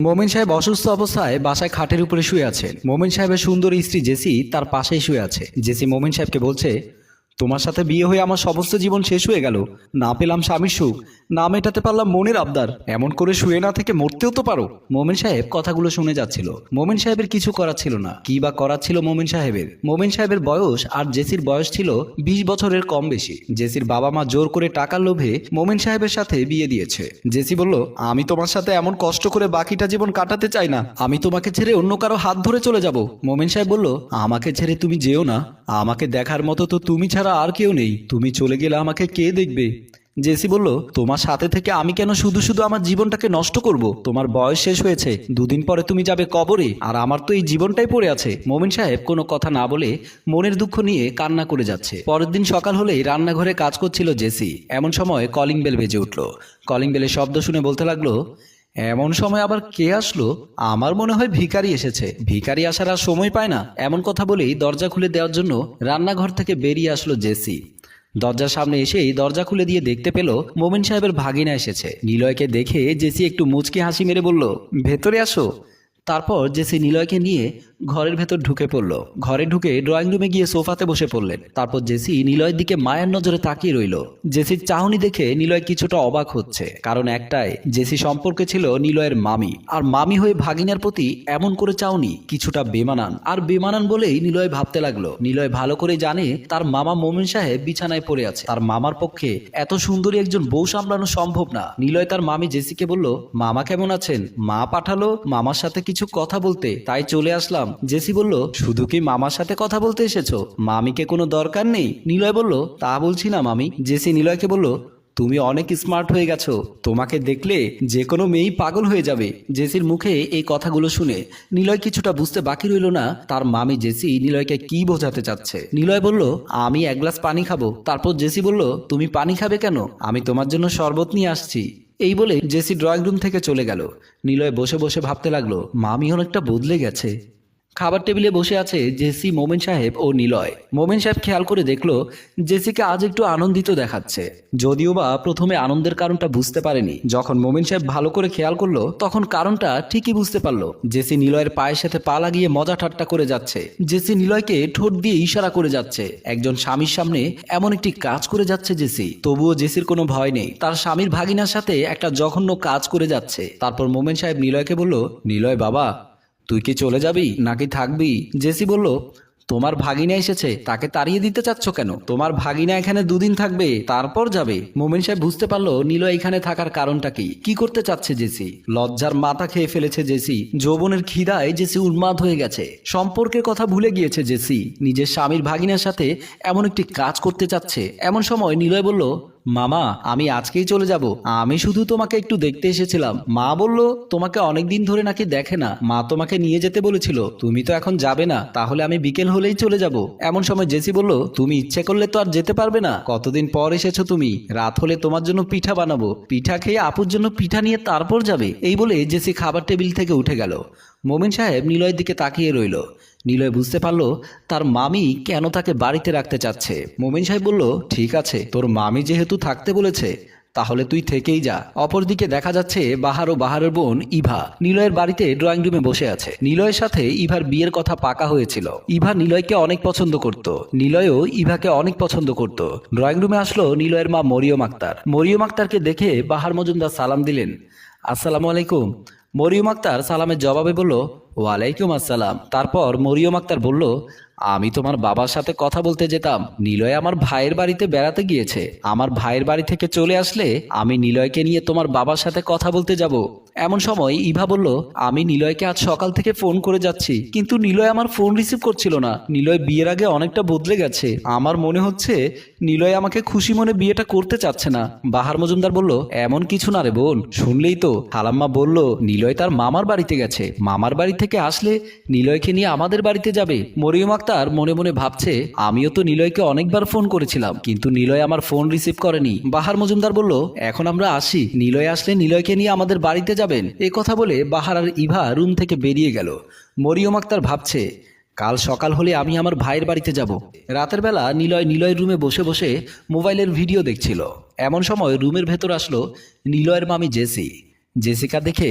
মোমেন সাহেব অসুস্থ অবস্থায় বাসায় খাটের উপরে শুয়ে আছেন মোমেন সাহেবের সুন্দর স্ত্রী জেসি তার পাশেই শুয়ে আছে। জেসি মোমেন সাহেবকে বলছে তোমার সাথে বিয়ে হয়ে আমার সমস্ত জীবন শেষ হয়ে গেল। না পেলাম স্বামীর সুখ, না মেটাতে পারলাম মনের আবদার। এমন করে শুয়ে না থেকে মরতেও তো পারো। মোমেন সাহেব কথাগুলো শুনে যাচ্ছিল। মোমেন সাহেবের কিছু করার ছিল না। কি বা করার ছিল মোমেন সাহেবের? মোমেন সাহেবের বয়স আর জেসির বয়স ছিল বিশ বছরের কম বেশি। জেসির বাবা মা জোর করে টাকার লোভে মোমেন সাহেবের সাথে বিয়ে দিয়েছে। জেসি বলল, আমি তোমার সাথে এমন কষ্ট করে বাকিটা জীবন কাটাতে চাই না। আমি তোমাকে ছেড়ে অন্য কারও হাত ধরে চলে যাব। মোমেন সাহেব বলল, আমাকে ছেড়ে তুমি যেও না। আমাকে দেখার মতো তো তুমি ছাড়া আর কেউ নেই। তুমি চলে গেলে আমাকে কে দেখবে? জেসি বলল, তোমার সাথে থেকে আমি কেন শুধু শুধু আমার জীবনটাকে নষ্ট করব? তোমার বয়স শেষ হয়েছে। দুদিন পরে তুমি যাবে কবরে। আর আমার তো এই জীবনটাই পড়ে আছে। মোমিন সাহেব কোনো কথা না বলে মনের দুঃখ নিয়ে কান্না করে যাচ্ছে। পরের দিন সকাল হলেই রান্নাঘরে কাজ করছিল জেসি। এমন সময় কলিং বেল বেজে উঠল। কলিং বেলের শব্দ শুনে বলতে লাগল এমন সময় আবার কে আসলো? আমার মনে হয় ভিকারি এসেছে। ভিকারি আসার আর সময় পায় না। এমন কথা বলেই দরজা খুলে দেওয়ার জন্য রান্নাঘর থেকে বেরিয়ে আসলো জেসি। দরজার সামনে এসেই দরজা খুলে দিয়ে দেখতে পেল মোমিন সাহেবের ভাগিনা এসেছে। নিলয়কে দেখে জেসি একটু মুচকি হাসি মেরে বলল, ভেতরে আসো। তারপর জেসি নিলয়কে নিয়ে ঘরের ভেতর ঢুকে পড়ল। ঘরে ঢুকে ড্রয়িং রুমে গিয়ে সোফাতে বসে পড়লেন। তারপর জেসি নিলয়ের দিকে মায়ের নজরে তাকিয়ে রইল। জেসির চাহনি দেখে নিলয় কিছুটা অবাক হচ্ছে, কারণ একটাই, জেসি সম্পর্কে ছিল নিলয়ের মামি। আর মামি হয়ে ভাগিনার প্রতি এমন করে চাওনি, কিছুটা বেমানান। আর বেমানান বলেই নিলয় ভাবতে লাগল, নিলয় ভালো করে জানে তার মামা মোমিন সাহেব বিছানায় পড়ে আছে। তার মামার পক্ষে এত সুন্দরী একজন বউ সামলানো সম্ভব না। নিলয় তার মামি জেসিকে বলল, মামা কেমন আছেন? মা পাঠালো, মামার সাথে কিছু কথা বলতে তাই চলে আসলাম। জেসি বলল, শুধু কি মামার সাথে কথা বলতে এসেছ? মামিকে কোনো দরকার নেই? নিলয় বলল, তা বলছি না, মামি। জেসি নিলয়কে বলল, তুমি অনেক স্মার্ট হয়ে গেছো। তোমাকে দেখলে যে কোনো মেয়েই পাগল হয়ে যাবে। জেসির মুখে এই কথাগুলো শুনে নিলয় কিছুটা বুঝতে বাকি রইল না। তার মামি জেসি নিলয়কে কি বোঝাতে চাচ্ছে? নিলয় বলল, আমি এক গ্লাস পানি খাব। তারপর জেসি বলল, তুমি পানি খাবে কেন? আমি তোমার জন্য শরবত নিয়ে আসছি। এই বলে জেসি ড্রয়িং রুম থেকে চলে গেল। নিলয় বসে বসে ভাবতে লাগল, মামি অনেকটা বদলে গেছে। খাবার টেবিলে বসে আছে জেসি, মোমেন সাহেব ও নিলয়। মোমেন সাহেব খেয়াল করে দেখল জেসিকে আজ একটু আনন্দিত দেখাচ্ছে। যদিও বা প্রথমে আনন্দের কারণটা বুঝতে পারেনি। যখন মোমেন সাহেব ভালো করে খেয়াল করল, তখন কারণটা ঠিকই বুঝতে পারল। জেসি নিলয়ের পায়ের সাথে পা লাগিয়ে মজা ঠাট্টা করে যাচ্ছে। জেসি নিলয়কে ঠোঁট দিয়ে ইশারা করে যাচ্ছে। একজন স্বামীর সামনে এমন একটি কাজ করে যাচ্ছে জেসি। তবুও জেসির কোনো ভয় নেই। তার স্বামীর ভাগিনার সাথে একটা জঘন্য কাজ করে যাচ্ছে। তারপর মোমেন সাহেব নিলয়কে বলল, নিলয় বাবা তুই কি চলে যাবি? নাকি থাকবি? জেসি বলল, তোমার ভাগিনা এসেছে, তাকে তাড়িয়ে দিতে চাচ্ছ কেন? তোমার ভাগিনা এখানে দুদিন থাকবে, তারপর যাবে। মোমেন সাহেব বুঝতে পারল, নীল এখানে থাকার কারণটা কি? কি করতে চাচ্ছে জেসি? লজ্জার মাথা খেয়ে ফেলেছে জেসি। যৌবনের খিদায় জেসি উন্মাদ হয়ে গেছে। সম্পর্কের কথা ভুলে গিয়েছে জেসি। নিজের স্বামীর ভাগিনার সাথে এমন একটি কাজ করতে চাচ্ছে। এমন সময় নিলয় বলল মামা, আমি আজকেই চলে যাব। আমি শুধু তোমাকে একটু দেখতে এসেছিলাম। মা বলল, তোমাকে অনেকদিন ধরে নাকি দেখে না। মা তোমাকে নিয়ে যেতে বলেছিল। তুমি তো এখন যাবে না। তাহলে আমি বিকেল হলেই চলে যাব। এমন সময় জেসি বলল, তুমি ইচ্ছে করলে তো আর যেতে পারবে না। কতদিন পর এসেছ তুমি? রাত হলে তোমার জন্য পিঠা বানাবো। পিঠা খেয়ে আপুর জন্য পিঠা নিয়ে তারপর যাবে। এই বলে জেসি খাবার টেবিল থেকে উঠে গেল। মোমিন সাহেব নিলয়ের দিকে তাকিয়ে রইল। নিলয় বুঝতে পারল তার মামি কেন তাকে বাড়িতে রাখতে চাচ্ছে। মোমিন সাহেব বলল, ঠিক আছে, তোর মামি যেহেতু থাকতে বলেছে, তাহলে তুই থেকেই যা। অপরদিকে দেখা যাচ্ছে বাহার ও বাহারের বোন ইভা নিলয়ের বাড়িতে ড্রয়িং রুমে বসে আছে। নিলয়ের সাথে ইভার বিয়ের কথা পাকা হয়েছিল। ইভা নিলয়কে অনেক পছন্দ করত। নিলয়ও ইভাকে অনেক পছন্দ করত। ড্রয়িং রুমে আসলো নিলয়ের মা মরিয়ম আক্তার। মরিয়ম আক্তারকে দেখে বাহার মজুমদার সালাম দিলেন। আসসালামু আলাইকুম। মরিয়ম আক্তার সালামের জবাবে বলল, ওয়ালাইকুম আসসালাম। তারপর মরিয়ম আক্তার বলল, আমি তোমার বাবার সাথে কথা বলতে যেতাম। নিলয় আমার ভাইয়ের বাড়িতে বেড়াতে গিয়েছে। আমার ভাইয়ের বাড়ি থেকে চলে আসলে আমি নিলয়কে নিয়ে তোমার বাবার সাথে কথা বলতে যাব। এমন সময় ইভা বলল, আমি নিলয়কে আজ সকাল থেকে ফোন করে যাচ্ছি, কিন্তু নিলয় আমার ফোন রিসিভ করছিল না। নিলয় বিয়ের আগে অনেকটা বদলে গেছে। আমার মনে হচ্ছে নিলয় আমাকে খুশি মনে বিয়েটা করতে চাচ্ছে না। বাহার মজুমদার বলল, এমন কিছু না রে বোন, শুনলেই তো। হালাম্মা বলল, নিলয় তার মামার বাড়িতে গেছে। মামার বাড়ি থেকে আসলে নিলয়কে নিয়ে আমাদের বাড়িতে যাবে। মরিয়ম আক্তার মনে মনে ভাবছে, আমিও তো নিলয়কে অনেকবার ফোন করেছিলাম, কিন্তু নিলয় আমার ফোন রিসিভ করেনি। বাহার মজুমদার বলল, এখন আমরা আসি। নিলয় আসলে নিলয়কে নিয়ে আমাদের বাড়িতে যাবেন? এ কথা বলে বাহার আর ইভা রুম থেকে বেরিয়ে গেল। মরিয়ম আক্তার ভাবছে, কাল সকাল হলে আমি আমার ভাইয়ের বাড়িতে যাব। রাতের বেলা নিলয় নিলয়ের রুমে বসে বসে মোবাইলের ভিডিও দেখছিল। এমন সময় রুমের ভেতর আসলো নিলয়ের মামি জেসি। জেসিকা দেখে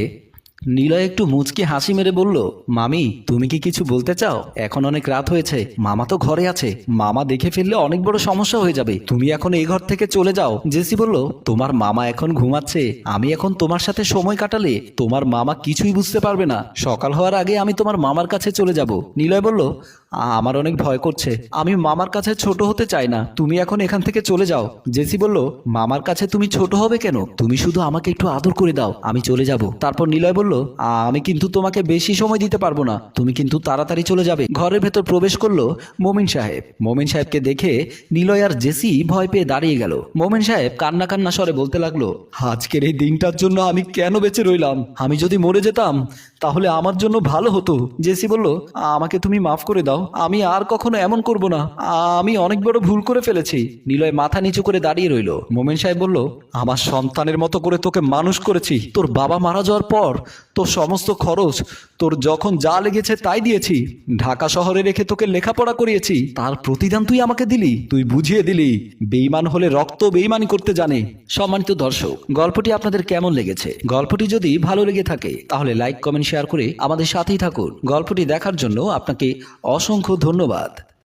নীলয় একটু মুচকি হাসি মেরে বলল, মামি, তুমি কি কিছু বলতে চাও? এখন অনেক রাত হয়েছে। মামা তো ঘরে আছে। মামা দেখে ফেললে অনেক বড় সমস্যা হয়ে যাবে। তুমি এখন এই ঘর থেকে চলে যাও। জেসি বলল, তোমার মামা এখন ঘুমাচ্ছে। আমি এখন তোমার সাথে সময় কাটালে তোমার মামা কিছুই বুঝতে পারবে না। সকাল হওয়ার আগে আমি তোমার মামার কাছে চলে যাব। নীলয় বলল "আ- আমার অনেক ভয় করছে। আমি মামার কাছে ছোট হতে চাই না। তুমি এখন এখান থেকে চলে যাও। জেসি বলল, মামার কাছে তুমি ছোট হবে কেন? তুমি শুধু আমাকে একটু আদর করে দাও। আমি চলে যাব। তারপর নিলয় বলল, "আ- আমি কিন্তু তোমাকে বেশি সময় দিতে পারব না। তুমি কিন্তু তাড়াতাড়ি চলে যাবে। ঘরের ভেতর প্রবেশ করল মোমিন সাহেব। মোমিন সাহেবকে দেখে নিলয় আর জেসি ভয় পেয়ে দাঁড়িয়ে গেল। মোমিন সাহেব কান্না কান্না স্বরে বলতে লাগল, আজকের এই দিনটার জন্য আমি কেন বেঁচে রইলাম? আমি যদি মরে যেতাম, তাহলে আমার জন্য ভালো হতো। জেসি বলল আমাকে তুমি মাফ করে দাও। আমি আর কখনো এমন করব না। আমি অনেক বড় ভুল করে ফেলেছি। নিলয় মাথা নিচু করে দাঁড়িয়ে রইল। মোমেন সাহেব বলল, আমার সন্তানের মতো করে তোকে মানুষ করেছি। তোর বাবা মারা যাওয়ার পর তোর সমস্ত খরচ তোর যখন যা লেগেছে তাই দিয়েছি। ঢাকা শহরে রেখে তোকে লেখাপড়া করিয়েছি। তার প্রতিদান তুই আমাকে দিলি। তুই বুঝিয়ে দিলি। বেইমান হলে রক্ত বেইমানি করতে জানে। সম্মানিত দর্শক, গল্পটি আপনাদের কেমন লেগেছে? গল্পটি যদি ভালো লেগে থাকে, তাহলে লাইক, কমেন্ট, শেয়ার করে আমাদের সাথেই থাকুন। গল্পটি দেখার জন্য আপনাকে অসংখ্য ধন্যবাদ।